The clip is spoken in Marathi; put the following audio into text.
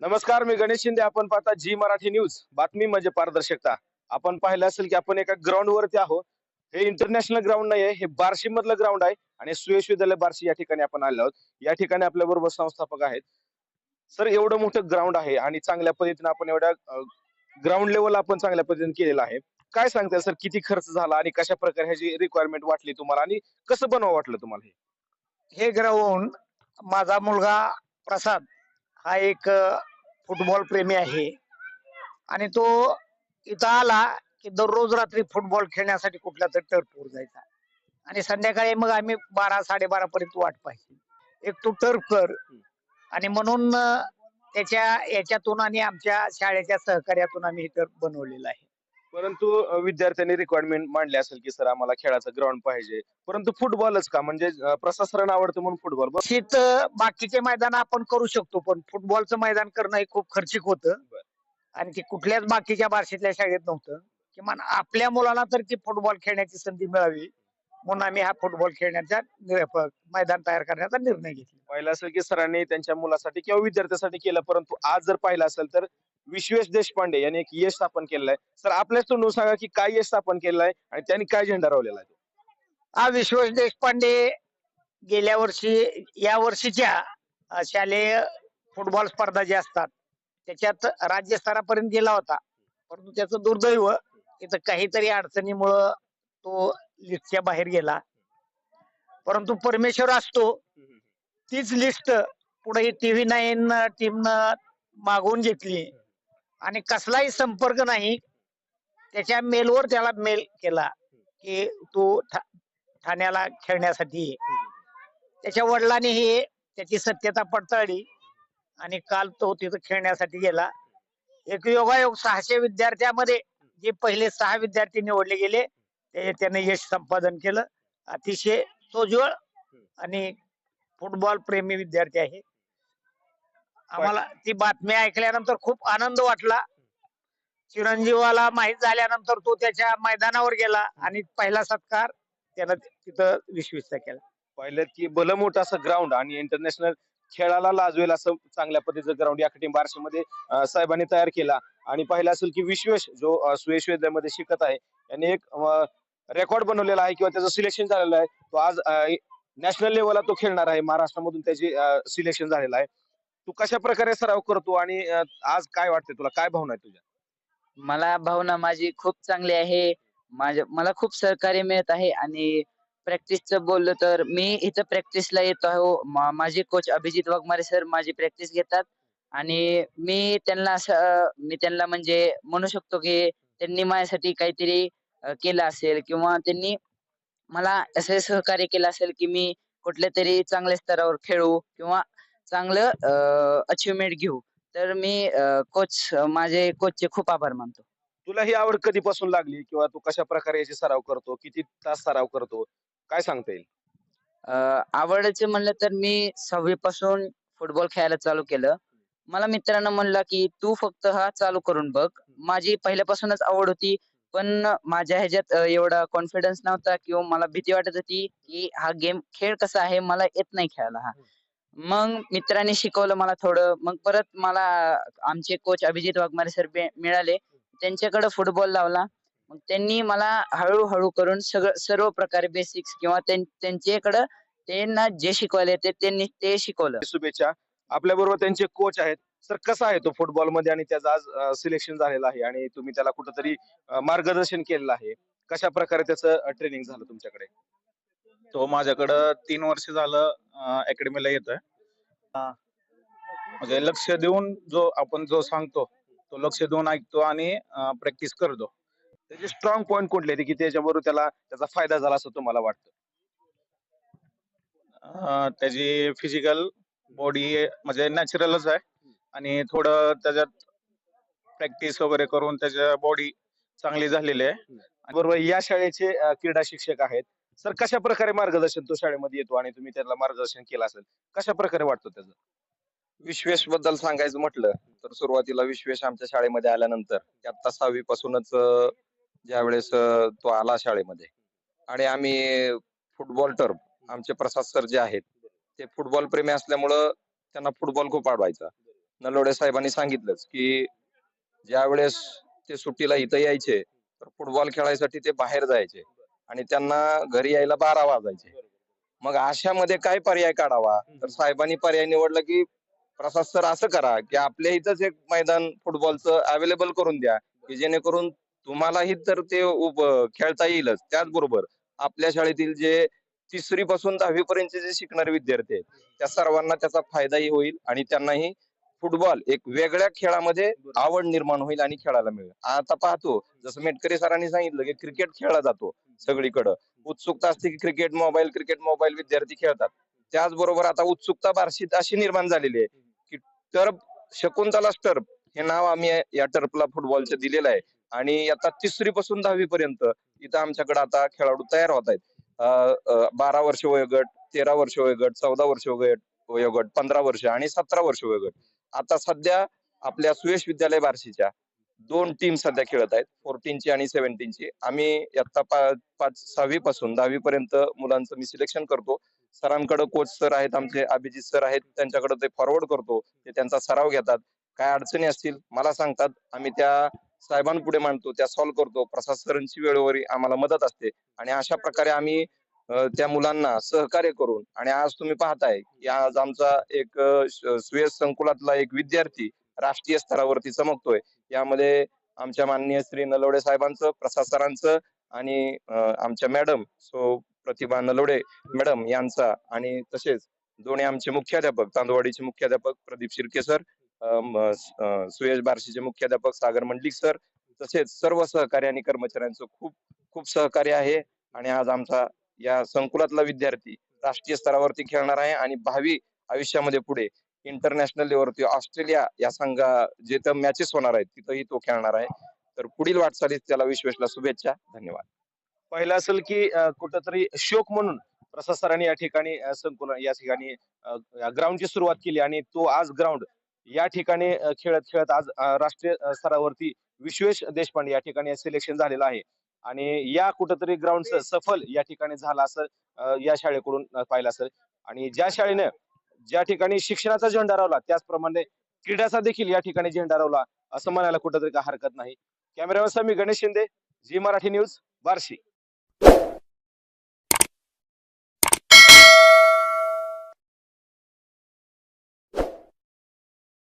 नमस्कार मी गणेश शिंदे. आपण पाहता जी मराठी न्यूज. बातमी म्हणजे पारदर्शकता. आपण पाहिलं असेल की आपण एका ग्राउंड वरती आहोत. हे इंटरनॅशनल ग्राउंड नाही आहे हे बार्शी मधलं ग्राउंड आहे आणि सुयश विद्यालय बार्शी या ठिकाणी आपण आलो आहोत. या ठिकाणी आपल्या बरोबर संस्थापक आहेत. सर एवढं मोठं ग्राउंड आहे आणि चांगल्या पद्धतीने आपण एवढ्या ग्राउंड लेवल आपण चांगल्या पद्धतीने केलेलं आहे. काय सांगताय सर किती खर्च झाला आणि कशा प्रकारे ह्याची रिक्वायरमेंट वाटली तुम्हाला आणि कसं बनवा वाटलं तुम्हाला हे? हे ग्राउंड माझा मुलगा प्रसाद हा एक फुटबॉल प्रेमी आहे. आणि तो इथं आला की दररोज रात्री फुटबॉल खेळण्यासाठी कुठल्या तरी टर्फवर जायचा. आणि संध्याकाळी मग आम्ही बारा साडेबारा पर्यंत वाट पाहिजे एक तू टर्फ कर. आणि म्हणून त्याच्या याच्यातून आणि आमच्या शाळेच्या सहकार्यातून आम्ही हे टर्फ बनवलेलं आहे. परंतु विद्यार्थ्यांनी रिक्वायरमेंट मांडली असेल की सर आम्हाला खेळाचं ग्राउंड पाहिजे. परंतु फुटबॉलच का? म्हणजे सरांना आवडतं म्हणून फुटबॉल शीत बाकीचे मैदान आपण करू शकतो पण फुटबॉलचं मैदान करणं हे खूप खर्चिक होतं. आणि ते कुठल्याच बाकीच्या बारशीतल्या शाळेत नव्हतं. किमान आपल्या मुलाला तर ती फुटबॉल खेळण्याची संधी मिळावी. म्हणून आम्ही हा फुटबॉल खेळण्याचा मैदान तयार करण्याचा निर्णय घेतला. पाहिलं असेल की सरांनी त्यांच्या मुलासाठी किंवा विद्यार्थ्यासाठी केलं परंतु आज जर पाहिलं असेल तर विश्वेश देशपांडे यांनी एक यश स्थापन केलेलं आहे. सर आपल्याच तोंडून सांगा की काय यश स्थापन केलेलं आहे आणि त्यांनी काय झेंडा रावलेला आहे हा विश्वेश देशपांडे गेल्या वर्षी या वर्षीच्या शालेय फुटबॉल स्पर्धा ज्या असतात त्याच्यात राज्यस्तरापर्यंत गेला होता. परंतु त्याचं दुर्दैव इथं काहीतरी अडचणीमुळं तो लिस्टच्या बाहेर गेला. परंतु परमेश्वर असतो तीच लिस्ट पुढे टीव्ही नाईन टीमनं मागवून घेतली. आणि कसलाही संपर्क नाही त्याच्या मेलवर त्याला मेल केला की तू ठाण्याला खेळण्यासाठी ये. त्याच्या वडिलांनी हे त्याची सत्यता पडताळली आणि काल तो तिथं खेळण्यासाठी गेला. एक योगायोग सहाशे विद्यार्थ्यामध्ये जे पहिले सहा विद्यार्थी निवडले गेले ते त्याने यश संपादन केलं. अतिशय सोज्वळ आणि फुटबॉल प्रेमी विद्यार्थी आहे. आम्हाला ती बातमी ऐकल्यानंतर खूप आनंद वाटला. चिरंजीवाला माहीत झाल्यानंतर तो त्याच्या मैदानावर गेला आणि पहिला सत्कार त्यानं तिथं विश्वेचा केला. पाहिलं की भलं मोठं असं ग्राउंड आणि इंटरनॅशनल खेळाला लाजवेल असं चांगल्या पद्धतीचं ग्राउंड या ठिकाणी बार्शीमध्ये साहेबांनी तयार केला. आणि पाहिलं असेल की विश्वेश जो सुयश विद्यालयामध्ये शिकत आहे यांनी एक रेकॉर्ड बनवलेला आहे किंवा त्याचं सिलेक्शन झालेलं आहे. तो आज नॅशनल लेवलला तो खेळणार आहे. महाराष्ट्रामधून त्याची सिलेक्शन झालेलं आहे. तू कशा प्रकारे सराव करतो आणि आज काय वाटते तुला? काय भावना आहे तुझ्या? मला भावना माझी खूप चांगली आहे. माझ्या मला खूप सहकार्य मिळत आहे आणि प्रॅक्टिसचं बोललं तर मी इथं प्रॅक्टिसला येतो आहे. मा- माझे कोच अभिजित वाघमारे सर माझी प्रॅक्टिस घेतात आणि मी त्यांना असं मी त्यांना म्हणजे म्हणू शकतो की त्यांनी माझ्यासाठी काहीतरी केलं असेल किंवा त्यांनी मला असे सहकार्य केलं असेल की मी कुठल्या तरी चांगल्या स्तरावर खेळू किंवा चांगलं अचिव्हमेंट घेऊ. तर मी कोच माझे कोचचे खूप आभार मानतो. तुला ही आवड कधीपासून लागली किंवा तू कशा प्रकारे याची सराव करतो किती तास सराव करतो काय सांगता येईल? आवडीचे म्हणलं तर मी सहावी पासून फुटबॉल खेळायला चालू केलं. मला मित्रांनो म्हणला की तू फक्त हा चालू करून बघ. माझी पहिल्यापासूनच आवड होती पण माझ्या ह्याच्यात एवढा कॉन्फिडन्स नव्हता किंवा मला भीती वाटत होती की हा गेम खेळ कसा आहे मला येत नाही खेळायला हा. मग मित्रांनी शिकवलं मला थोडं. मग परत मला आमचे कोच अभिजित वाघमारे सर मिळाले. त्यांच्याकडे फुटबॉल लावला. मग त्यांनी मला हळूहळू करून सगळं सर्व प्रकारे बेसिक्स किंवा त्यांच्याकडं त्यांना जे शिकवायला येते त्यांनी ते शिकवलं. शुभेच्छा. आपल्या बरोबर त्यांचे कोच आहेत. सर कसा आहे तो फुटबॉलमध्ये आणि त्याचं आज सिलेक्शन झालेलं आहे आणि तुम्ही त्याला कुठंतरी मार्गदर्शन केलेलं आहे? कशा प्रकारे त्याचं ट्रेनिंग झालं तुमच्याकडे? तो माझ्याकडं तीन वर्ष झालं अकॅडमीला येतोय. म्हणजे लक्ष देऊन जो आपण जो सांगतो तो लक्ष देऊन ऐकतो आणि प्रॅक्टिस करतो. त्याचे स्ट्रॉंग पॉईंट कुठले की त्याच्याबरोबर त्याला त्याचा फायदा झाला असं तुम्हाला वाटतं? त्याची फिजिकल बॉडी म्हणजे नॅचरलच आहे आणि थोडं त्याच्यात प्रॅक्टिस वगैरे करून त्याच्या बॉडी चांगली झालेली आहे. बरोबर या शाळेचे क्रीडा शिक्षक आहेत. सर कशा प्रकारे मार्गदर्शन तो शाळेमध्ये येतो आणि तुम्ही त्याला मार्गदर्शन केलं असेल? कशा प्रकारे वाटतो त्याचं? विश्वेशबद्दल सांगायचं म्हटलं तर सुरुवातीला विश्वेश आमच्या शाळेमध्ये आल्यानंतर आता सहावी पासूनच ज्या वेळेस तो आला शाळेमध्ये. आणि आम्ही फुटबॉल टर्म आमचे प्रसाद सर जे आहेत ते फुटबॉल प्रेमी असल्यामुळं त्यांना फुटबॉल खूप आवडायचा. नलोडे साहेबांनी सांगितलंच की ज्यावेळेस ते सुट्टीला इथं यायचे तर फुटबॉल खेळायसाठी ते बाहेर जायचे. आणि त्यांना घरी यायला बारा वाजायचे. मग अशामध्ये काय पर्याय काढावा? तर साहेबांनी पर्याय निवडला की प्रसाद सर असं करा की आपल्या इथंच एक मैदान फुटबॉलचं अवेलेबल करून द्या की जेणेकरून तुम्हालाही तर ते उप- खेळता येईलच. त्याचबरोबर आपल्या शाळेतील जे तिसरी पासून दहावी पर्यंतचे जे शिकणारे विद्यार्थी आहेत त्या सर्वांना त्याचा फायदाही होईल आणि त्यांनाही फुटबॉल एक वेगळ्या खेळामध्ये आवड निर्माण होईल आणि खेळायला मिळेल. आता पाहतो जसं मेटकरी सरांनी सांगितलं की क्रिकेट खेळला जातो सगळीकडं. उत्सुकता असते की क्रिकेट मोबाईल क्रिकेट मोबाईल विद्यार्थी खेळतात. त्याचबरोबर आता उत्सुकता बारशीत अशी निर्माण झालेली आहे की टर्फ शकुंतला टर्फ हे नाव आम्ही या टर्फला फुटबॉलचं दिलेलं आहे. आणि आता तिसरी पासून दहावी पर्यंत इथं आमच्याकडे आता खेळाडू तयार होत आहेत. बारा वर्ष वयोगट तेरा वर्ष वयोगट चौदा वर्ष वयोगट वयोगट पंधरा वर्ष आणि सतरा वर्ष वयोगट. आता सध्या आपल्या सुयश विद्यालय बार्शीच्या दोन टीम सध्या खेळत आहेत. फोर्टीनची आणि सेव्हन्टीनची आम्ही इयत्ता पा- पाच सहावी पासून दहावी पर्यंत मुलांचं मी सिलेक्शन करतो. सरांकडे कोच सर आहेत आमचे अभिजित सर आहेत. त्यांच्याकडे ते फॉरवर्ड करतो. ते त्यांचा सराव घेतात. काय अडचणी असतील मला सांगतात. आम्ही त्या साहेबांपुढे मांडतो त्या सॉल्व्ह करतो. प्रसाद सरांची वेळोवेळी आम्हाला मदत असते. आणि अशा प्रकारे आम्ही त्या मुलांना सहकार्य करून आणि आज तुम्ही पाहताय की आज आमचा एक अ, सुयश संकुलातला एक विद्यार्थी राष्ट्रीय स्तरावरती चमकतोय. यामध्ये आमच्या माननीय श्री नलवडे साहेबांचं प्रसाद सरांचं आणि आमच्या मॅडम सो प्रतिभा नलवडे मॅडम यांचा आणि तसेच दोन्ही आमचे मुख्याध्यापक तांदवाडीचे मुख्याध्यापक प्रदीप शिर्के सर सुयश बार्शीचे मुख्याध्यापक सागर मंडलिक सर तसेच सर्व सहकारी आणि कर्मचाऱ्यांचं खूप खूप सहकार्य आहे आणि आज आमचा या संकुलातला विद्यार्थी राष्ट्रीय स्तरावरती खेळणार आहे आणि भावी आयुष्यामध्ये पुढे इंटरनॅशनल लेवलवरती ऑस्ट्रेलिया या संघा जिथं मॅचेस होणार आहेत तिथंही तो खेळणार आहे. तर पुढील वाटचालीस त्याला विश्वेशला शुभेच्छा. धन्यवाद. पहिलं असेल की कुठंतरी शोक म्हणून प्रसाद सरांनी या ठिकाणी संकुल संकुलन या ठिकाणी ग्राउंडची सुरुवात केली आणि तो आज ग्राउंड या ठिकाणी खेळत खेळत आज राष्ट्रीय स्तरावरती विश्वेश देशपांडे या ठिकाणी सिलेक्शन झालेलं आहे. आणि या कुठंतरी ग्राउंड सफल या ठिकाणी झाला असं या शाळेकडून पाहिलं असेल. आणि ज्या शाळेनं ज्या ठिकाणी शिक्षणाचा झेंडा रावला त्याचप्रमाणे क्रीडाचा देखील या ठिकाणी झेंडा रावला असं म्हणायला कुठंतरी का हरकत नाही. कॅमेरावर मी गणेश शिंदे झी मराठी न्यूज बार्शी